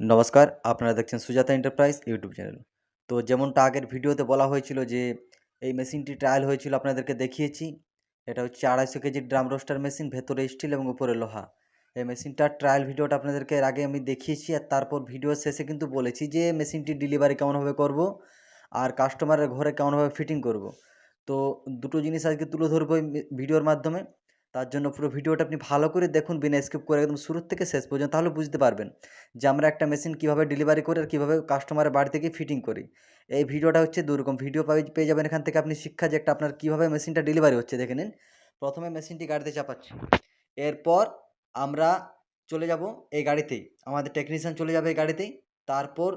নমস্কার, আপনারা দেখছেন সুজাতা এন্টারপ্রাইজ ইউটিউব চ্যানেল। তো যেমনটা আগের ভিডিওতে বলা হয়েছিল যে, এই মেশিনটি ট্রায়াল হয়েছিল, আপনাদেরকে দেখিয়েছি। এটা হচ্ছে আড়াইশো কেজির ড্রাম রোস্টার মেশিন ভেতরে স্টিল এবং উপরে লোহা। এই মেশিনটার ট্রায়াল ভিডিওটা আপনাদেরকে এর আগে আমি দেখিয়েছি আর তারপর ভিডিও শেষে কিন্তু বলেছি যে, মেশিনটি ডেলিভারি কেমনভাবে করব আর কাস্টমারের ঘরে কেমনভাবে ফিটিং করব। তো দুটো জিনিস আজকে তুলে ধরবো ভিডিওর মাধ্যমে। তার জন্য পুরো ভিডিওটা আপনি ভালো করে দেখুন, বিনা স্কিপ করে একদম শুরুর থেকে শেষ পর্যন্ত, তাহলে বুঝতে পারবেন যে আমরা একটা মেশিন কীভাবে ডেলিভারি করি আর কীভাবে কাস্টমারের বাড়ি থেকে ফিটিং করি। এই ভিডিওটা হচ্ছে দুরকম। ভিডিও পেয়ে যাবেন এখান থেকে আপনি শিক্ষা যে একটা আপনার কীভাবে মেশিনটা ডেলিভারি হচ্ছে, দেখে নিন। প্রথমে মেশিনটি গাড়িতে চাপাচ্ছি। এরপর আমরা চলে যাব এই গাড়িতেই। আমাদের টেকনিশিয়ান চলে যাবে এই গাড়িতেই। তারপর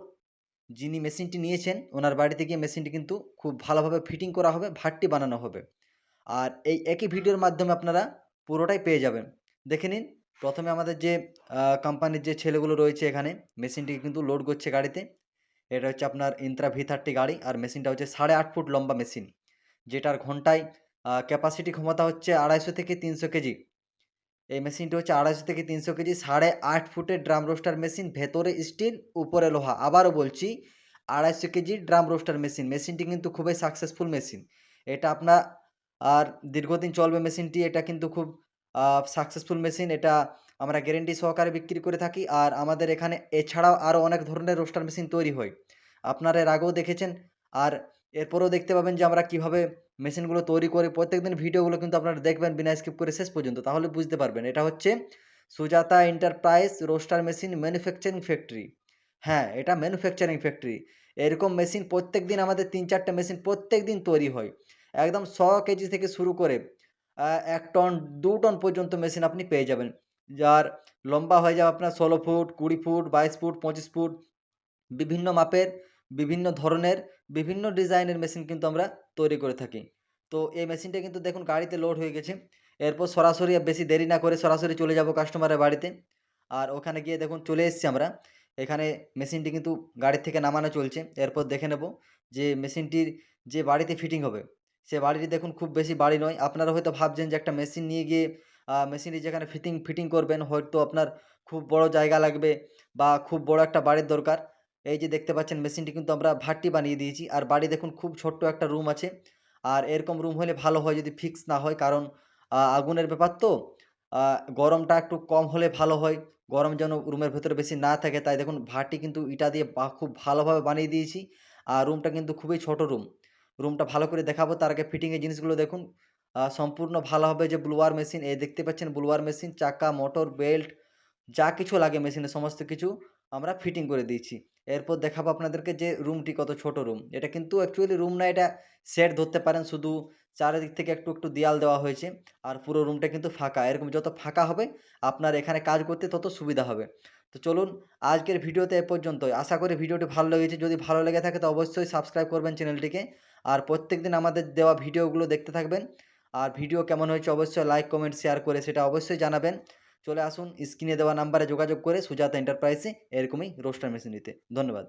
যিনি মেশিনটি নিয়েছেন, ওনার বাড়িতে গিয়ে মেশিনটি কিন্তু খুব ভালোভাবে ফিটিং করা হবে, ভাটটি বানানো হবে। আর এই একই ভিডিওর মাধ্যমে আপনারা পুরোটাই পেয়ে যাবেন। দেখে নিন, প্রথমে আমাদের যে কোম্পানির যে ছেলেগুলো রয়েছে এখানে মেশিনটিকে কিন্তু লোড করছে গাড়িতে। এটা হচ্ছে আপনার ইন্ত্রা ভি থার্টি গাড়ি, আর মেশিনটা হচ্ছে সাড়ে আট ফুট লম্বা মেশিন যেটার ঘন্টায় ক্যাপাসিটি ক্ষমতা হচ্ছে আড়াইশো থেকে তিনশো কেজি। এই মেশিনটি হচ্ছে আড়াইশো থেকে তিনশো কেজি, সাড়ে আট ফুটের ড্রাম রোস্টার মেশিন ভেতরে স্টিল উপরে লোহা। আবারও বলছি, আড়াইশো কেজি ড্রাম রোস্টার মেশিন মেশিনটি কিন্তু খুবই সাকসেসফুল মেশিন এটা আপনার আর দীর্ঘদিন চলবে মেশিনটি, এটা কিন্তু খুব সাকসেসফুল মেশিন এটা আমরা গ্যারেন্টি সহকারে বিক্রি করে থাকি। আর আমাদের এখানে এছাড়াও আরও অনেক ধরনের রোস্টার মেশিন তৈরি হয়। আপনারা এর আগেও দেখেছেন। আর এরপরেও দেখতে পাবেন যে আমরা কীভাবে মেশিনগুলো তৈরি করি। প্রত্যেকদিন ভিডিওগুলো কিন্তু আপনারা দেখবেন বিনা স্কিপ করে শেষ পর্যন্ত। তাহলে বুঝতে পারবেন, এটা হচ্ছে Sujata enterprise roaster machine manufacturing factory হ্যাঁ এটা ম্যানুফ্যাকচারিং ফ্যাক্টরি এরকম মেশিন প্রত্যেক দিন আমাদের তিন চারটে মেশিন প্রত্যেক দিন তৈরি হয়। একদম শ কেজি থেকে শুরু করে এক টন, দু টন পর্যন্ত মেশিন আপনি পেয়ে যাবেন। যার লম্বা হয়ে যাবে আপনার ষোলো ফুট, কুড়ি ফুট, বাইশ ফুট, পঁচিশ ফুট, বিভিন্ন মাপের, বিভিন্ন ধরনের, বিভিন্ন ডিজাইনের মেশিন কিন্তু আমরা তৈরি করে থাকি। তো এই মেশিনটা কিন্তু দেখুন গাড়িতে লোড হয়ে গেছে। এরপর সরাসরি বেশি দেরি না করে সরাসরি চলে যাব কাস্টমারের বাড়িতে। আর ওখানে গিয়ে দেখুন চলে এসেছি আমরা। এখানে মেশিনটি কিন্তু গাড়ি থেকে নামানো চলছে। এরপর দেখে নেব যে মেশিনটির যে বাড়িতে ফিটিং হবে সে বাড়িটি দেখুন খুব বেশি বাড়ি নয়। আপনারা হয়তো ভাবছেন যে একটা মেশিন নিয়ে গিয়ে মেশিনটি যেখানে ফিটিং ফিটিং করবেন, হয়তো আপনার খুব বড় জায়গা লাগবে বা খুব বড় একটা বাড়ির দরকার। এই যে দেখতে পাচ্ছেন মেশিনটি কিন্তু আমরা ভাট্টি বানিয়ে দিয়েছি। আর বাড়ি দেখুন খুব ছোট্ট একটা রুম আছে। আর এরকম রুম হলে ভালো হয় যদি ফিক্স না হয়। কারণ আগুনের ব্যাপার তো। গরমটা একটু কম হলে ভালো হয়। গরম যেন রুমের ভেতরে বেশি না থাকে। তাই দেখুন ভাটটি কিন্তু ইটা দিয়ে খুব ভালোভাবে বানিয়ে দিয়েছি। আর রুমটা কিন্তু খুবই ছোট রুম রুমটা ভালো করে দেখাবো। তার আগে ফিটিংয়ের জিনিসগুলো দেখুন। সম্পূর্ণ ভালো হবে যে ব্লুয়ার মেশিন এই দেখতে পাচ্ছেন ব্লুয়ার মেশিন চাকা মোটর বেল্ট যা কিছু লাগে মেশিনে, সমস্ত কিছু আমরা ফিটিং করে দিয়েছি। এরপর দেখাবো আপনাদেরকে যে রুমটি কত ছোট রুম এটা কিন্তু অ্যাকচুয়ালি রুম না, এটা সেট ধরতে পারেন শুধু চারিদিক থেকে একটু একটু দেয়াল দেওয়া হয়েছে আর পুরো রুমটা কিন্তু ফাঁকা। এরকম যত ফাঁকা হবে, আপনার এখানে কাজ করতে তত সুবিধা হবে। তো চলুন, আজকের ভিডিওতে এ পর্যন্তই। আশা করি ভিডিওটি ভালো লেগেছে। যদি ভালো লেগে থাকে, তো অবশ্যই সাবস্ক্রাইব করবেন চ্যানেলটিকে। আর প্রত্যেক দিন আমাদের দেওয়া ভিডিওগুলো দেখতে থাকবেন। আর ভিডিও কেমন হয়েছে, অবশ্যই লাইক কমেন্ট শেয়ার করে সেটা অবশ্যই জানাবেন। চলে আসুন স্ক্রিনে দেওয়া নাম্বারে যোগাযোগ করে সুজাতা এন্টারপ্রাইজে এরকমই রোস্টার মেশিন নিতে। ধন্যবাদ।